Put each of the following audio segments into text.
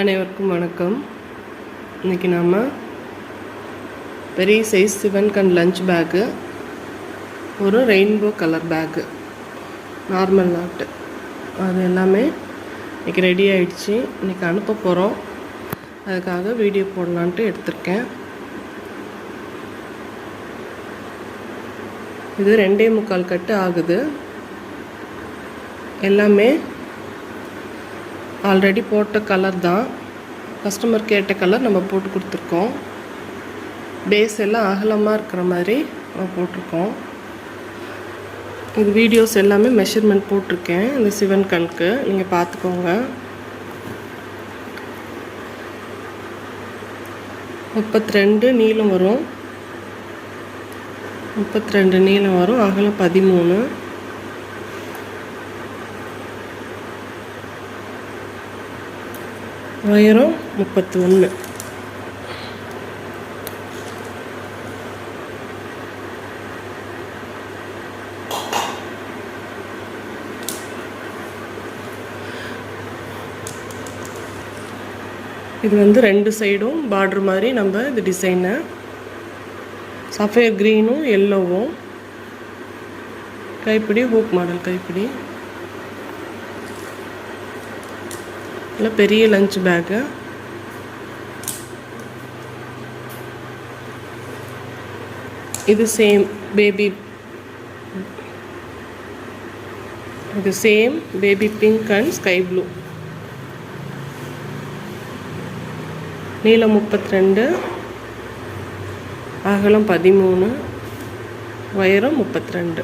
அனைவருக்கும் வணக்கம். இன்றைக்கி நாம் பெரிய சைஸ் சிவன் கண் லஞ்ச் பேக்கு ஒரு ரெயின்போ கலர் பேக்கு நார்மல் நாட்டு. அது எல்லாமே இன்றைக்கி ரெடி ஆகிடுச்சி இன்றைக்கி அனுப்ப போகிறோம் அதுக்காக வீடியோ போடலான்ட்டு எடுத்திருக்கேன். இது ரெண்டே முக்கால் கட்டு ஆகுது. எல்லாமே ஆல்ரெடி போட்ட கலர் தான். கஸ்டமர் கேட்ட கலர் நம்ம போட்டு கொடுத்துருக்கோம். பேஸ் எல்லாம் அகலமாக இருக்கிற மாதிரி நம்ம போட்டிருக்கோம். இது வீடியோஸ் எல்லாமே மெஷர்மெண்ட் போட்டிருக்கேன். இந்த சிவன் கண்க்கு. நீங்கள் பார்த்துக்கோங்க. முப்பத்தி ரெண்டு நீளம் வரும். முப்பத்தி ரெண்டு நீளம் வரும். அகலம் பதிமூணு. ஆயிரம் முப்பத்தி ஒன்று இது வந்து ரெண்டு சைடும் பார்டர் மாதிரி நம்ம இது டிசைனை சஃபேர் க்ரீனும் எல்லோவும் கைப்பிடி ஹூக் மாடல் கைப்பிடி. இல்லை பெரிய லஞ்ச் பேக்கு இது சேம் பேபி இது same baby pink and sky blue நீளம் முப்பத்தி ரெண்டு அகலம் பதிமூணு உயரம் முப்பத்தி ரெண்டு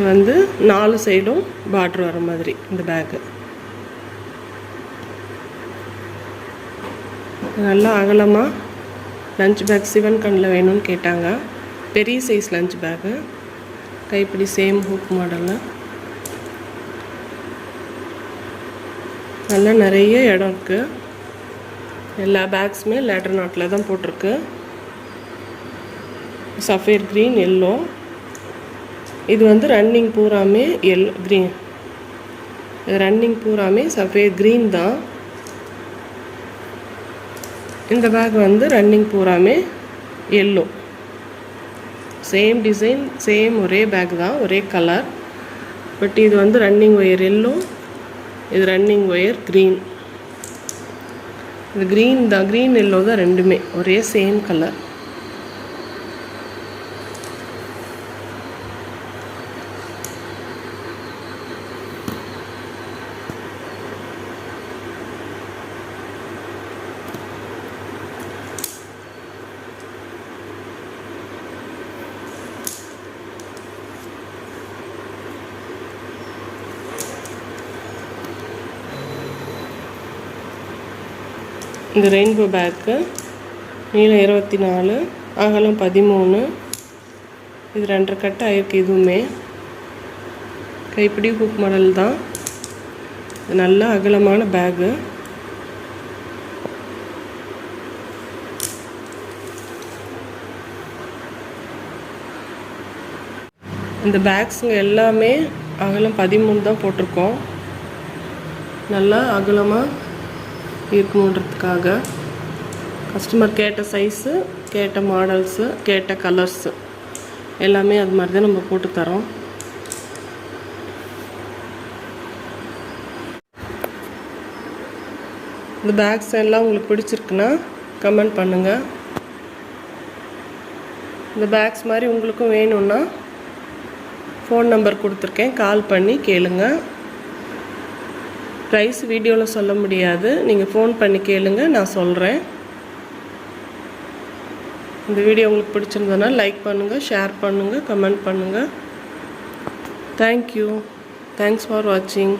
வந்து நாலு சைடும் பார்ட்ரு வர மாதிரி இந்த பேக்கு நல்லா அகலமாக லஞ்ச் பேக் சிவன் கண்ணில் வேணும்னு கேட்டாங்க. பெரிய சைஸ் லஞ்ச் பேக்கு கைப்பிடி சேம் ஹூக் மாடலில் நல்லா நிறைய இடம் இருக்குது எல்லா பேக்ஸுமே லேட்டர் நாட்டில் தான் போட்டிருக்கு. சஃபேர் க்ரீன் எல்லோ இது வந்து ரன்னிங் பூராமே எல் க்ரீன் ரன்னிங் பூராமே சஃபேர் க்ரீன் தான். இந்த பேக் வந்து ரன்னிங் பூராமே எல்லோ சேம் டிசைன் சேம் ஒரே பேக் தான் ஒரே கலர் பட் இது வந்து ரன்னிங் ஒயர் எல்லோ இது ரன்னிங் ஒயர் க்ரீன் இது க்ரீன் தான் க்ரீன் எல்லோ தான் ரெண்டுமே ஒரே சேம் கலர் இந்த ரெயின்போ பேக்கு நீளம் இருபத்தி நாலு அகலம் பதிமூணு. இது ரெண்டரை கட்டு ஆயிருக்கு இதுவுமே கைப்பிடி ஹூக் மாடல் தான். இது நல்ல அகலமான பேகு. இந்த பேக்ஸுங்க எல்லாமே அகலம் பதிமூணு தான் போட்டிருக்கோம். நல்லா அகலமாக இருக்கணுன்றதுக்காக கஸ்டமர் கேட்ட சைஸு கேட்ட மாடல்ஸு கேட்ட கலர்ஸு எல்லாமே அது மாதிரி தான் நம்ம போட்டு தரோம். இந்த பேக்ஸ் எல்லாம் உங்களுக்கு பிடிச்சிருக்குன்னா கமெண்ட் பண்ணுங்கள் இந்த பேக்ஸ் மாதிரி உங்களுக்கும் வேணும்னா ஃபோன் நம்பர் கொடுத்துருக்கேன். கால் பண்ணி கேளுங்கள் ப்ரைஸ் வீடியோவில் சொல்ல முடியாது. நீங்கள் ஃபோன் பண்ணி கேளுங்க நான் சொல்கிறேன் இந்த வீடியோ உங்களுக்கு பிடிச்சிருந்ததுன்னா லைக் பண்ணுங்கள் ஷேர் பண்ணுங்கள் கமெண்ட் பண்ணுங்கள் தேங்க்யூ தேங்க்ஸ் ஃபார் வாட்சிங்